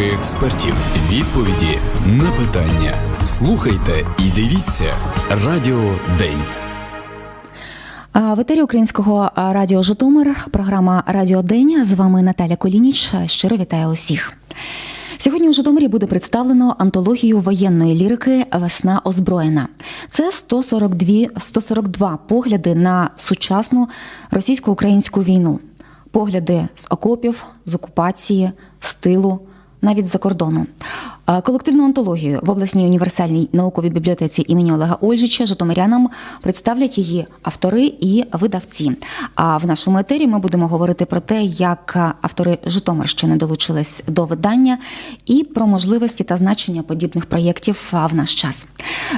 Думки експертів, відповіді на питання. Слухайте і дивіться Радіо День. В етері українського радіо Житомир, програма Радіо День. З вами Наталя Колініч. Щиро вітаю усіх. Сьогодні у Житомирі буде представлено антологію воєнної лірики Весна озброєна. Це 142, 142 погляди на сучасну російсько-українську війну, погляди з окопів, з окупації, з тилу, навіть з-за кордону. Колективну антологію в обласній універсальній науковій бібліотеці імені Олега Ольжича Житомирянам представлять її автори і видавці. А в нашому етері ми будемо говорити про те, як автори Житомирщини долучились до видання, і про можливості та значення подібних проєктів в наш час.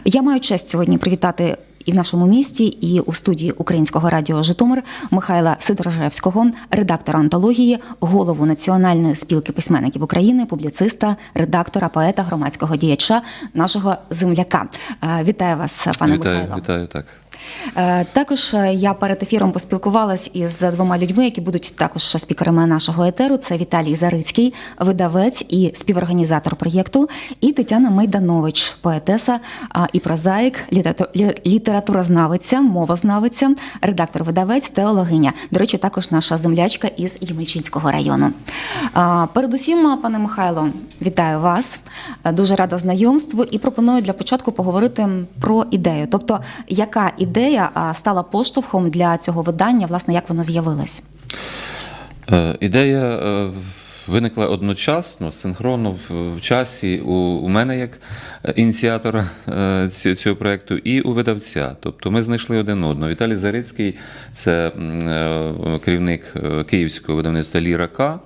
Я маю честь сьогодні привітати. І в нашому місті, і у студії Українського радіо Житомир Михайла Сидорожевського, редактора антології, голову Національної спілки письменників України, публіциста, редактора, поета, громадського діяча, нашого земляка. Е, Вітаю вас, пане вітаю, Михайло. вітаю, так. Е, Також е, я перед ефіром поспілкувалась із двома людьми, які будуть також спікерами нашого етеру. Це Віталій Зарицький, видавець і співорганізатор проєкту, і Тетяна Майданович, поетеса і прозаїк, літерату- лі- літературознавиця, мовознавиця, редактор-видавець, теологиня. До речі, також наша землячка із Ємельчинського району. Передусім, пане Михайло, вітаю вас. Дуже рада знайомству і пропоную для початку поговорити про ідею. Тобто, яка ідея стала поштовхом для цього видання, власне, як воно з'явилось? Е, ідея е, виникла одночасно, синхронно в, часі у, мене як ініціатора е, цього проєкту і у видавця. Тобто ми знайшли один одного. Віталій Зарицький це керівник київського видавництва Лірака.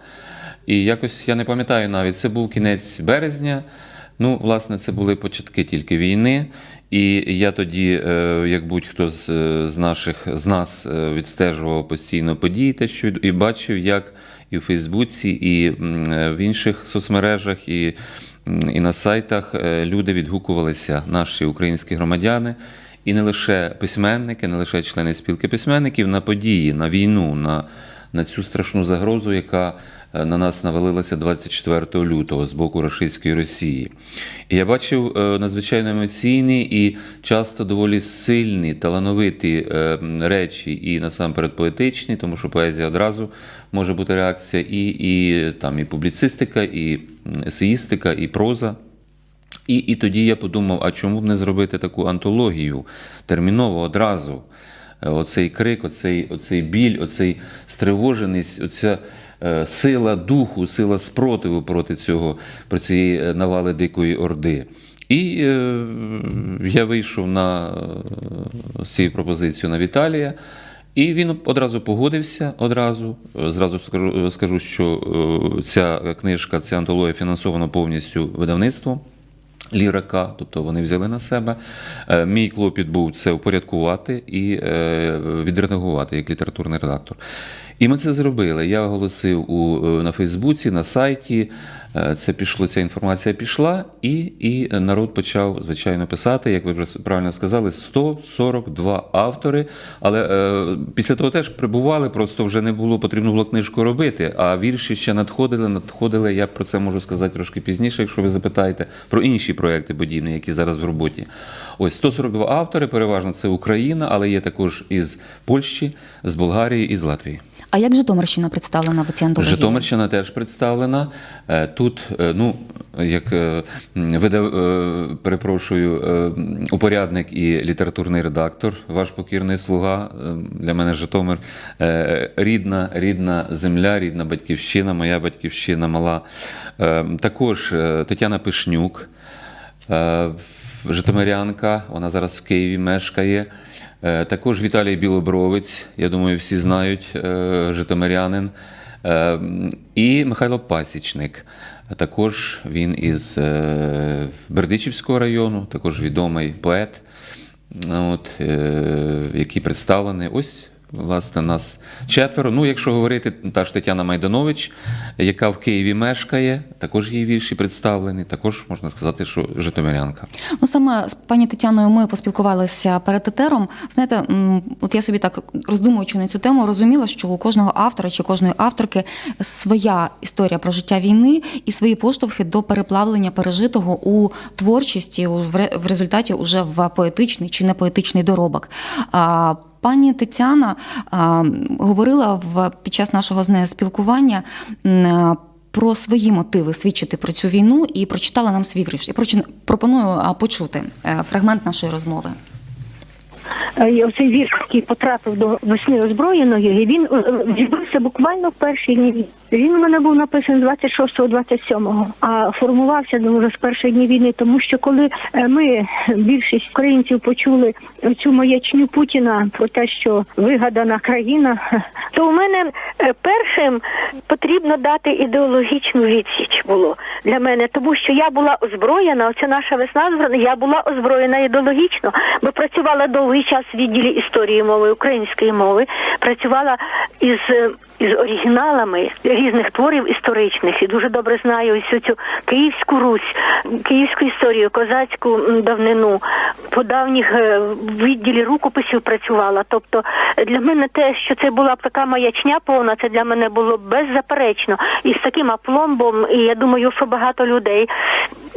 І якось я не пам'ятаю навіть, це був кінець березня. Ну, власне, це були початки тільки війни. І я тоді, е, як будь-хто з, е, з наших з нас е, відстежував постійно події, те, що і бачив, як і в Фейсбуці, і в інших соцмережах, і, і на сайтах люди відгукувалися, наші українські громадяни, і не лише письменники, не лише члени спілки письменників, на події, на війну, на, на цю страшну загрозу, яка на нас навалилася 24 лютого з боку рашистської Росії. І я бачив е, надзвичайно емоційні і часто доволі сильні, талановиті е, речі, і насамперед поетичні, тому що поезія одразу може бути реакція, і, і, там, і публіцистика, і есеїстика, і проза. І, і тоді я подумав, а чому б не зробити таку антологію терміново одразу? Е, Оцей крик, оцей, оцей біль, оцей стривоженість, оця е, сила духу, сила спротиву проти цього, проти цієї е, навали дикої орди. І е, я вийшов на е, з цією пропозицією на Віталія. І він одразу погодився. Одразу Е, зразу скажу, скажу що е, ця книжка, ця антологія фінансована повністю видавництвом. Лірака, тобто вони взяли на себе. Е, Мій клопіт був це упорядкувати і е, відредагувати як літературний редактор. І ми це зробили. Я оголосив у, е, на Фейсбуці, на сайті. Е, Це пішло, ця інформація пішла, і, і народ почав, звичайно, писати, як ви вже правильно сказали, 142 автори. Але е, після того теж прибували, просто вже не було потрібно було книжку робити. А вірші ще надходили, надходили. Я про це можу сказати трошки пізніше, якщо ви запитаєте про інші проекти подібні, які зараз в роботі. Ось 142 автори, переважно це Україна, але є також із Польщі, з Болгарії і з Латвії. А як Житомирщина представлена в цій антології? Житомирщина теж представлена. Е, Тут, е, ну, як е, видав, перепрошую, упорядник і літературний редактор, ваш покірний слуга. Для мене Житомир рідна, рідна земля, рідна батьківщина, моя батьківщина мала. Також Тетяна Пишнюк. Житомирянка, вона зараз в Києві мешкає. Е, Також Віталій Білобровець, я думаю, всі знають, е, житомирянин. Е, І Михайло Пасічник. Також він із Бердичівського району, також відомий поет, от, е, який представлений. Ось Власне, нас четверо. Ну, якщо говорити, та ж Тетяна Майданович, яка в Києві мешкає, також її вірші представлені, також можна сказати, що Житомирянка. Ну саме з пані Тетяною ми поспілкувалися перед етером. Знаєте, от я собі так роздумуючи на цю тему, розуміла, що у кожного автора чи кожної авторки своя історія про життя війни і свої поштовхи до переплавлення пережитого у творчості, в результаті уже в поетичний чи не поетичний доробок. Пані Тетяна а, говорила в під час нашого з нею спілкування. А, про свої мотиви свідчити про цю війну і прочитала нам свій вірш. Я пропоную почути е, фрагмент нашої розмови. Е, Оцей вірш, який потрапив до весни озброєної, і він е, е, відбувся буквально в перші дні. Він у мене був написаний 26-27, а формувався вже з перших днів війни, тому що коли е, ми, більшість українців, почули цю маячню Путіна про те, що вигадана країна, то у мене е, першим потрібно дати ідеологічну відсіч було для мене, тому що я була озброєна. Оця наша весна озброєна, я була озброєна ідеологічно, бо працювала довгий час в відділі історії мови української мови, працювала із. Е, Із оригіналами різних творів історичних і дуже добре знаю всю цю Київську Русь, київську історію, козацьку давнину, по давніх е, відділі рукописів працювала. Тобто для мене те, що це була така маячня повна, це для мене було беззаперечно. І з таким апломбом, і я думаю, що багато людей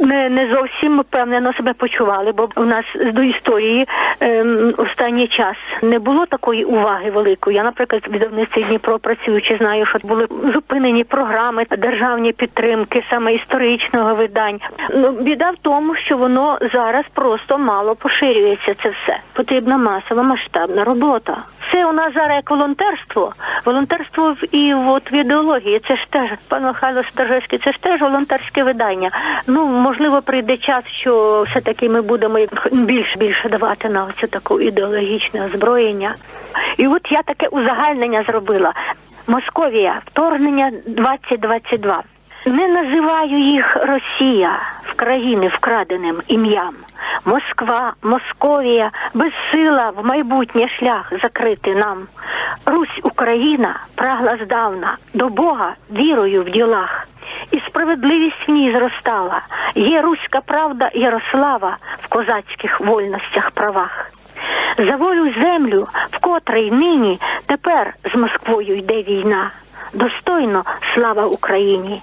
не, не зовсім впевнено себе почували, бо у нас до історії ем, останній час не було такої уваги великої. Я, наприклад, в видавництві Дніпро працюючи, знаю, що були зупинені програми державні підтримки, саме історичного видань. Ну біда в тому, що воно зараз просто мало поширюється. Це все потрібна масова масштабна робота. Це у нас зараз як волонтерство. Волонтерство і от в ідеології. Це ж теж пан Михайло Стержевський, це ж теж волонтерське видання. Ну можливо, прийде час, що все таки ми будемо більш більше давати на оцю таку ідеологічне озброєння. І от я таке узагальнення зробила. Московія, вторгнення 2022. Не називаю їх Росія в країни вкраденим ім'ям. Москва, Московія, безсила в майбутнє шлях закрити нам. Русь Україна прагла здавна до Бога вірою в ділах. І справедливість в ній зростала. Є руська правда Ярослава в козацьких вольностях правах. За волю землю, в котрій нині тепер з Москвою йде війна. Достойно слава Україні.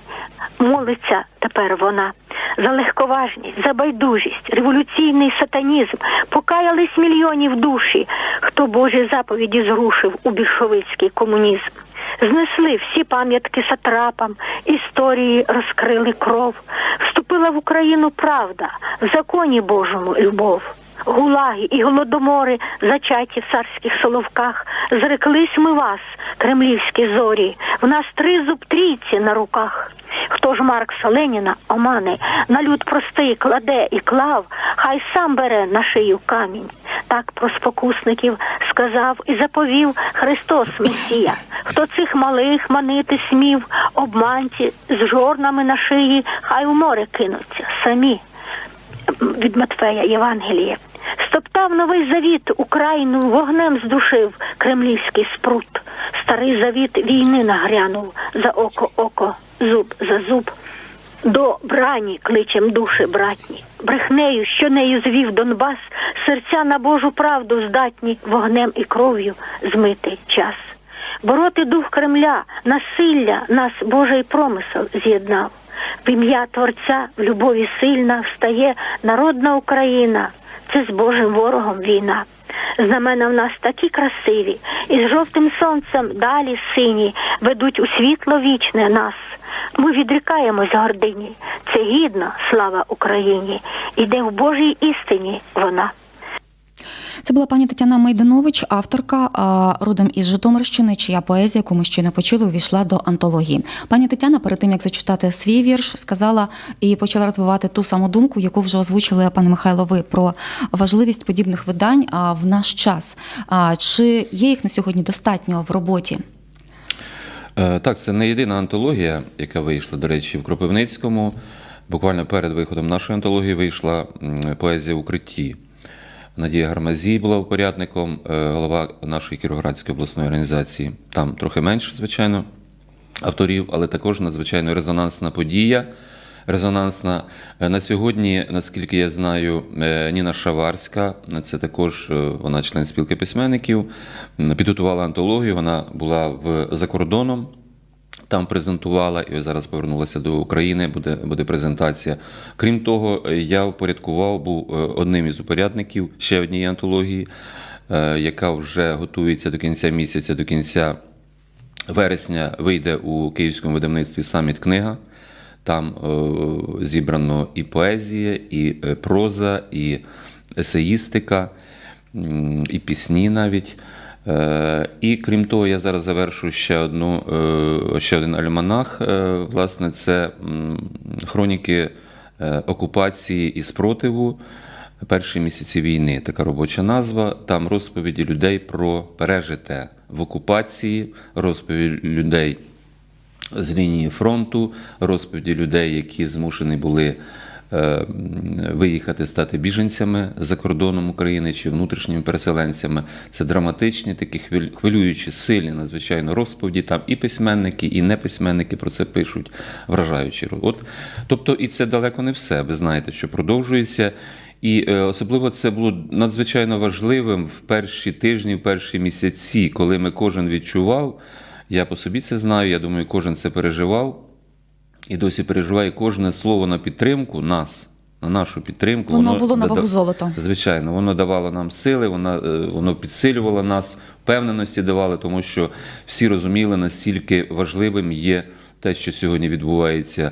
Молиться тепер вона. За легковажність, за байдужість, революційний сатанізм покаялись мільйонів душі, хто Божі заповіді зрушив у більшовицький комунізм. Знесли всі пам'ятки сатрапам, історії розкрили кров. Вступила в Україну правда, в законі Божому любов. Гулаги і голодомори, зачаті в царських соловках, зреклись ми вас, кремлівські зорі, в нас три зуб трійці на руках. Хто ж Маркса Леніна омане, на люд простий кладе і клав, хай сам бере на шию камінь. Так про спокусників сказав і заповів Христос Месія. Хто цих малих манити смів, обманці з жорнами на шиї, хай у море кинуться самі від Матфея Євангеліє. Стоптав новий завіт Україну вогнем здушив кремлівський спрут. Старий завіт війни нагрянув за око око, зуб за зуб. До брані кличем душі братні, брехнею, що нею звів Донбас, серця на Божу правду здатні вогнем і кров'ю змити час. Бороти дух Кремля, насилля нас Божий промисел з'єднав. В ім'я Творця в любові сильна встає народна Україна. Це з Божим ворогом війна. Знамена в нас такі красиві, і з жовтим сонцем далі сині ведуть у світло вічне нас. Ми відрікаємось гордині. Це гідно, слава Україні. Іде в Божій істині вона. Це була пані Тетяна Майданович, авторка родом із Житомирщини, чия поезія, яку ми щойно почули, увійшла до антології. Пані Тетяна, перед тим як зачитати свій вірш, сказала і почала розвивати ту саму думку, яку вже озвучили пане Михайло. Ви про важливість подібних видань в наш час. Чи є їх на сьогодні достатньо в роботі? Е, Так, це не єдина антологія, яка вийшла, до речі, в Кропивницькому. Буквально перед виходом нашої антології вийшла поезія в укритті. Надія Гармазій була упорядником, е, голова нашої Кіровоградської обласної організації. Там трохи менше, звичайно, авторів, але також надзвичайно резонансна подія. Резонансна Е, на сьогодні, наскільки я знаю, е, Ніна Шаварська, це також вона член спілки письменників, підготувала антологію. Вона була в за кордоном. Там презентувала і зараз повернулася до України. Буде буде презентація. Крім того, я упорядкував, був е, одним із упорядників ще однієї антології, е, яка вже готується до кінця місяця, до кінця вересня вийде у київському видавництві саміт книга. Там е, зібрано і поезія, і проза, і есеїстика, і пісні навіть. Е, І крім того, я зараз завершу ще одну е, ще один альманах. Е, Власне, це хроніки окупації і спротиву. Перші місяці війни така робоча назва. Там розповіді людей про пережите в окупації, розповіді людей з лінії фронту, розповіді людей, які змушені були виїхати стати біженцями за кордоном України чи внутрішніми переселенцями. Це драматичні, такі хвилюючі, сильні, надзвичайно розповіді. Там і письменники, і неписьменники про це пишуть, вражаючі. От, тобто, і це далеко не все. Ви знаєте, що продовжується. І е, особливо це було надзвичайно важливим в перші тижні, в перші місяці, коли ми кожен відчував. Я по собі це знаю, я думаю, кожен це переживав і досі переживає кожне слово на підтримку нас, на нашу підтримку. Воно було на вагу золота. Звичайно, воно давало нам сили, воно, е, воно підсилювало нас, впевненості давало, тому що всі розуміли, наскільки важливим є те, що сьогодні відбувається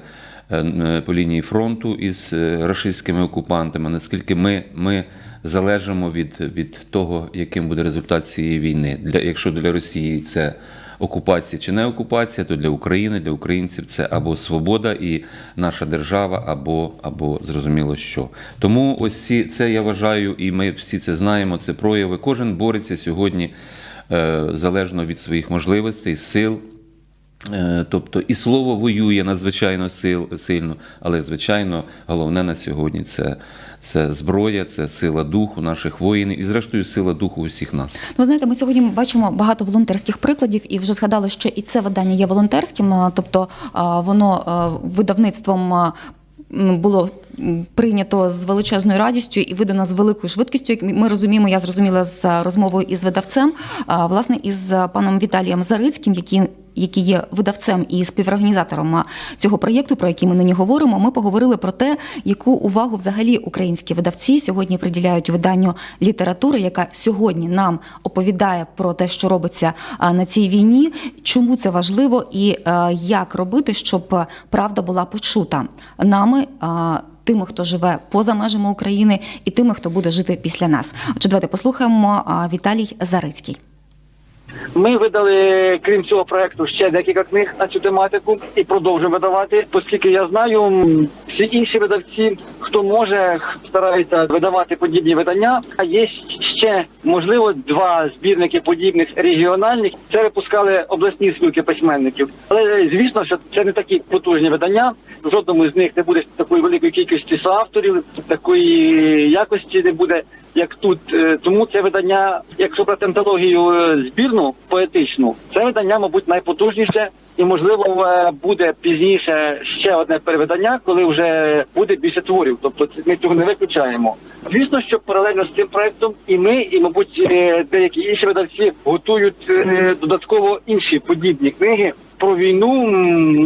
е, е, по лінії фронту із рашистськими окупантами, наскільки ми, ми залежимо від, від того, яким буде результат цієї війни. Для, якщо для Росії це окупація чи не окупація, то для України, для українців це або свобода і наша держава, або, або зрозуміло що. Тому ось ці, це я вважаю, і ми всі це знаємо. Це прояви. Кожен бореться сьогодні е, залежно від своїх можливостей, сил. Е, Тобто і слово воює надзвичайно сил, сильно, але звичайно головне на сьогодні це, це зброя, це сила духу наших воїнів і, зрештою, сила духу усіх нас. Ну, знаєте, ми сьогодні бачимо багато волонтерських прикладів, і вже згадали, що і це видання є волонтерським, тобто воно видавництвом. Було прийнято з величезною радістю і видано з великою швидкістю. Як ми розуміємо, я зрозуміла з розмовою із видавцем, власне, із паном Віталієм Зарицьким, який який є видавцем і співорганізатором цього проєкту, про який ми нині говоримо, ми поговорили про те, яку увагу взагалі українські видавці сьогодні приділяють виданню літератури, яка сьогодні нам оповідає про те, що робиться на цій війні, чому це важливо і як робити, щоб правда була почута нами. Тими, хто живе поза межами України, і тими, хто буде жити після нас. Отже, давайте послухаємо Віталій Зарицький. Ми видали, крім цього проекту, ще декілька книг на цю тематику і продовжуємо видавати. Оскільки я знаю, всі інші видавці, хто може, стараються видавати подібні видання. А є ще можливо два збірники подібних регіональних. Це випускали обласні спілки письменників. Але звісно, що це не такі потужні видання. В жодному з них не буде такої великої кількості соавторів, такої якості не буде як тут. Е, Тому це видання, якщо брати антологію е, збірну поетичну, це видання, мабуть, найпотужніше. І можливо е, буде пізніше ще одне перевидання, коли вже буде більше творів. Тобто ми цього не виключаємо. Звісно, що паралельно з цим проектом і ми, і мабуть, е, деякі інші видавці готують е, додатково інші подібні книги. Про війну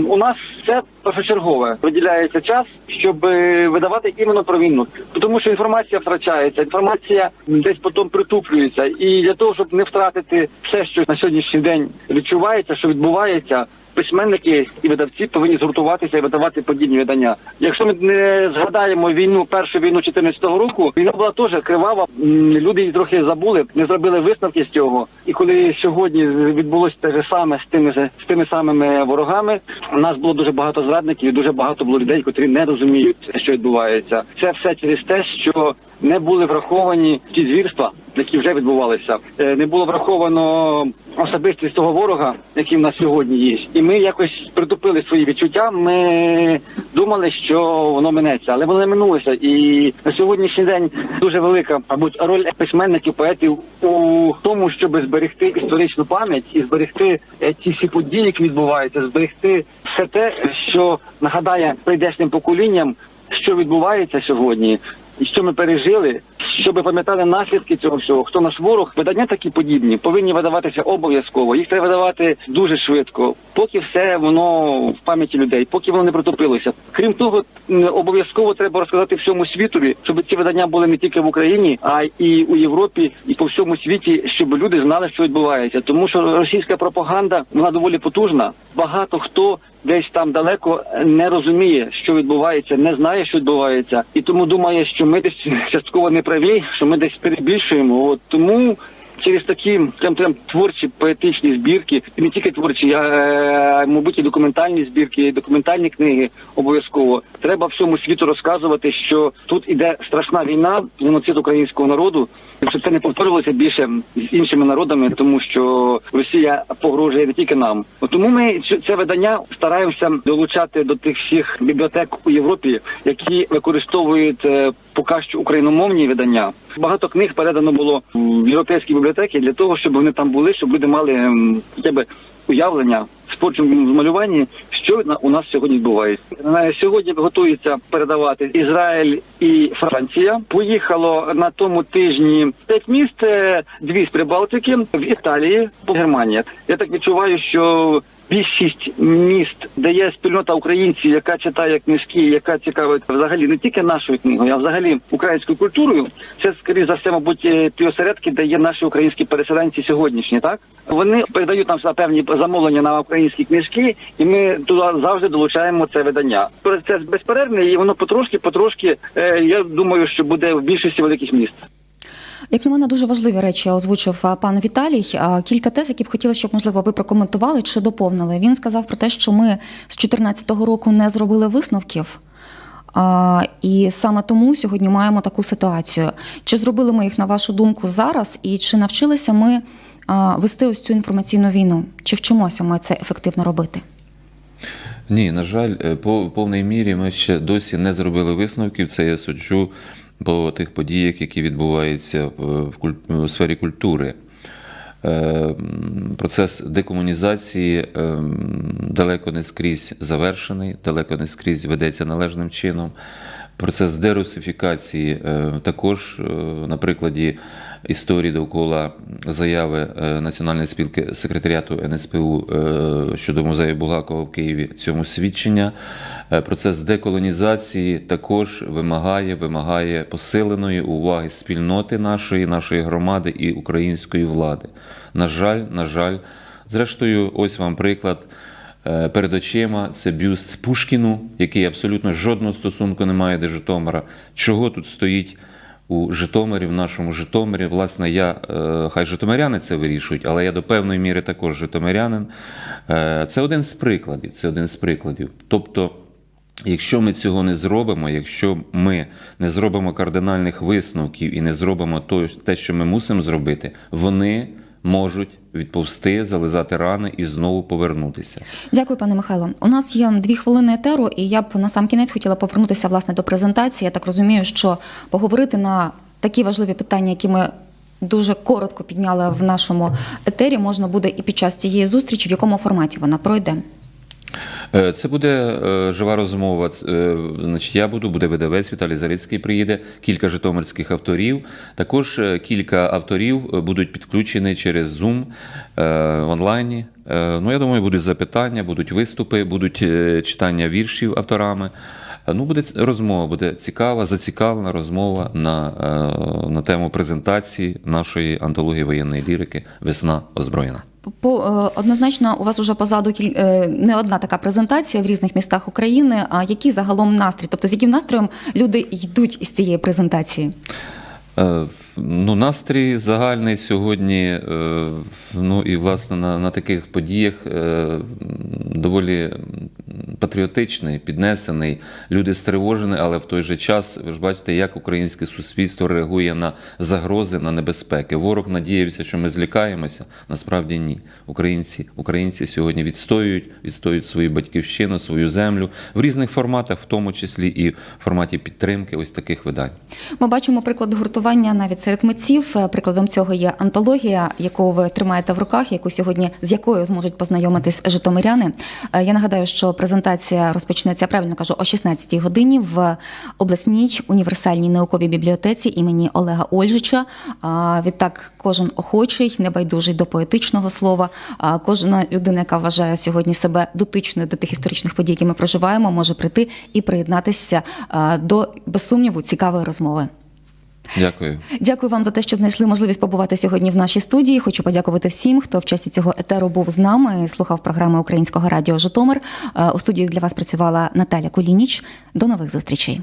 у нас все першочергове виділяється час, щоб е, видавати іменно про війну, тому що інформація втрачається, інформація десь потім притуплюється, і для того, щоб не втратити все, що на сьогоднішній день відчувається, що відбувається. Письменники і видавці повинні згуртуватися і видавати подібні видання. Якщо ми не згадаємо війну, першу війну 14-го року, війна була теж кривава. Люди її трохи забули, не зробили висновки з цього. І коли сьогодні відбулося те ж саме з тими з тими самими ворогами, у нас було дуже багато зрадників, і дуже багато було людей, котрі не розуміють, що відбувається. Це все через те, що не були враховані ті звірства, які вже відбувалися. Е, Не було враховано особистість того ворога, який в нас сьогодні є. І ми якось притупили свої відчуття. Ми думали, що воно минеться, але воно не минулося. І на сьогоднішній день дуже велика, мабуть, роль письменників, поетів у тому, щоб зберегти історичну пам'ять і зберегти е, ті всі події, які відбуваються, зберегти все те, що нагадає прийдешнім поколінням, що відбувається сьогодні. Що ми пережили, щоб пам'ятали наслідки цього всього, хто наш ворог, видання такі подібні повинні видаватися обов'язково. Їх треба видавати дуже швидко, поки все воно в пам'яті людей, поки воно не протопилося. Крім того, обов'язково треба розказати всьому світові, щоб ці видання були не тільки в Україні, а і у Європі, і по всьому світі, щоб люди знали, що відбувається. Тому що російська пропаганда вона доволі потужна. Багато хто десь там далеко не розуміє, що відбувається, не знає, що відбувається, і тому думає, що ми десь частково не праві, що ми десь перебільшуємо. От тому. Через такі прям прям творчі поетичні збірки, і не тільки творчі, а е, мабуть, і документальні збірки, і документальні книги обов'язково. Треба всьому світу розказувати, що тут іде страшна війна, геноцид українського народу, щоб це не повторювалося більше з іншими народами, тому що Росія погрожує не тільки нам. Тому ми це видання стараємося долучати до тих всіх бібліотек у Європі, які використовують е, поки що україномовні видання. Багато книг передано було в європейські бібліотеки для того, щоб вони там були, щоб люди мали ем, хоча б уявлення творчому малюванні, що у нас сьогодні відбувається. Сьогодні готується передавати Ізраїль і Франція. Поїхало на тому тижні п'ять міст, е, дві з Прибалтики, в Італії, по Германії. Я так відчуваю, що більшість міст, де є спільнота українців, яка читає книжки, яка цікавить взагалі не тільки нашою книгою, а взагалі українською культурою. Це скоріше за все, мабуть, е, ті осередки, де є наші українські переселенці сьогоднішні. Так вони передають нам за певні замовлення на українські книжки, і ми туди завжди долучаємо це видання. Процес безперервний, і воно потрошки, потрошки. е, Я думаю, що буде в більшості великих міст. Як на мене, дуже важливі речі озвучив пан Віталій. Кілька тез, які б хотіла, щоб можливо ви прокоментували чи доповнили. Він сказав про те, що ми з 2014 року не зробили висновків. А, і саме тому сьогодні маємо таку ситуацію. Чи зробили ми їх на вашу думку зараз, і чи навчилися ми вести ось цю інформаційну війну? Чи вчимося ми це ефективно робити? Ні, на жаль, е, по повній мірі ми ще досі не зробили висновків. Це я суджу по тих подіях, які відбуваються в, в, сфері культури. Е, Процес декомунізації е, далеко не скрізь завершений, далеко не скрізь ведеться належним чином. Процес дерусифікації е, також е, на прикладі історії довкола заяви е, Національної спілки секретаріату НСПУ е, щодо музею Булгакова в Києві цьому свідчення. Е, Процес деколонізації також вимагає, вимагає посиленої уваги спільноти нашої, нашої громади і української влади. На жаль, на жаль, зрештою, ось вам приклад. Перед очима це бюст Пушкіну, який абсолютно жодного стосунку не має до Житомира. Чого тут стоїть у Житомирі, в нашому Житомирі? Власне, я, е, хай житомиряни це вирішують, але я до певної міри також житомирянин. Е, Це один з прикладів. Це один з прикладів. Тобто, Якщо ми цього не зробимо, якщо ми не зробимо кардинальних висновків і не зробимо те, що ми мусимо зробити, вони можуть відповсти, зализати рани і знову повернутися. Дякую, пане Михайло. У нас є дві хвилини етеру, і я б на сам кінець хотіла повернутися власне до презентації. Я так розумію, що поговорити на такі важливі питання, які ми. Дуже коротко підняли в нашому етері. Можна буде і під час цієї зустрічі, в якому форматі вона пройде. Е, Це буде е, жива розмова. Е, Значить, я буду, буде видавець Віталій Зарицький приїде, кілька житомирських авторів. Також кілька авторів будуть підключені через Zoom онлайні. Ну, я думаю, будуть запитання, будуть виступи, будуть читання віршів авторами. Ну, буде розмова, буде цікава, зацікавлена розмова на, на тему презентації нашої антології воєнної лірики Весна озброєна. По е, однозначно, у вас уже позаду е, не одна така презентація в різних містах України. А який загалом настрій? Тобто, з яким настроєм люди йдуть із цієї презентації? Ну, настрій загальний сьогодні, е, ну і власне на, на таких подіях е, доволі патріотичний, піднесений. Люди стривожені, але в той же час ви ж бачите, як українське суспільство реагує на загрози, на небезпеки. Ворог надіявся, що ми злякаємося. Насправді ні. Українці, українці сьогодні відстоюють, відстоюють свою батьківщину, свою землю в різних форматах, в тому числі і в форматі підтримки ось таких видань. Ми бачимо приклад гуртування навіть серед митців. Е, Прикладом цього є антологія, яку ви тримаєте в руках, яку сьогодні з якою зможуть познайомитись житомиряни. Е, Я нагадаю, що презентація розпочнеться правильно кажу о 16-й годині в обласній універсальній науковій бібліотеці імені Олега Ольжича. А Відтак, кожен охочий, небайдужий до поетичного слова, кожна людина, яка вважає сьогодні себе дотичною до тих історичних подій, які ми проживаємо, може прийти і приєднатися до без сумніву цікавої розмови. Дякую. Дякую вам за те, що знайшли можливість побувати сьогодні в нашій студії. Хочу подякувати всім, хто в часі цього етеру був з нами, слухав програми Українського радіо Житомир. Е, У студії для вас працювала Наталя Кулініч. До нових зустрічей.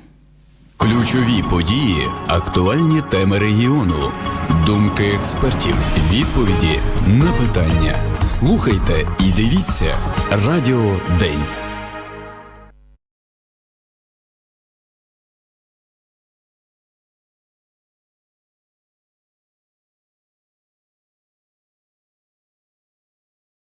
Ключові події, актуальні теми регіону, думки експертів, відповіді на питання. Слухайте і дивіться Радіо День.